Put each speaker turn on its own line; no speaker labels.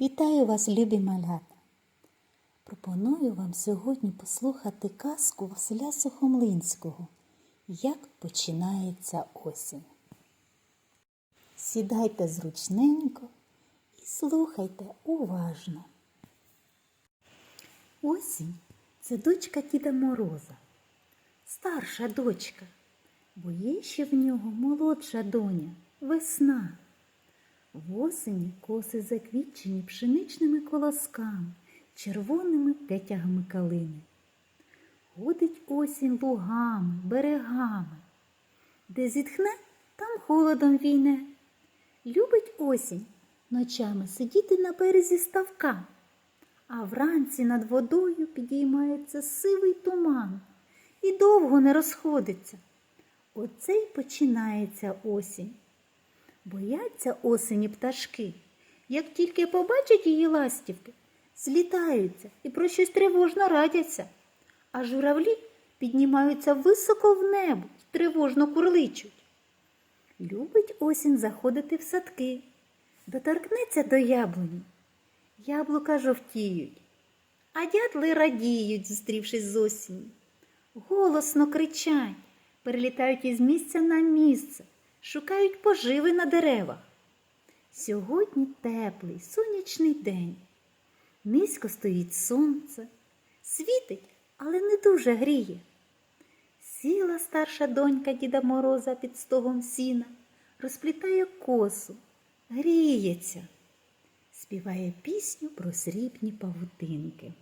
Вітаю вас, любі малята! Пропоную вам сьогодні послухати казку Василя Сухомлинського Як починається осінь. Сідайте зручненько і слухайте уважно. Осінь це дочка Діда Мороза, старша дочка, бо є ще в нього молодша доня, весна. Восені коси заквітчені пшеничними колосками, червоними п'ятягами калини. Ходить осінь лугами, берегами. Де зітхне, там холодом війне. Любить осінь ночами сидіти на березі ставка, а вранці над водою підіймається сивий туман і довго не розходиться. Оце й починається осінь. Бояться осені пташки. Як тільки побачать її ластівки, злітаються і про щось тривожно радяться, а журавлі піднімаються високо в небо тривожно курличуть. Любить осінь заходити в садки, доторкнеться до яблуні. Яблука жовтіють, а дятли радіють, зустрівшись з осінню. Голосно кричать, перелітають із місця на місце шукають поживи на деревах. Сьогодні теплий сонячний день. Низько стоїть сонце, світить, але не дуже гріє. Сіла старша донька Діда Мороза під стогом сіна, розплітає косу, гріється, співає пісню про срібні павутинки.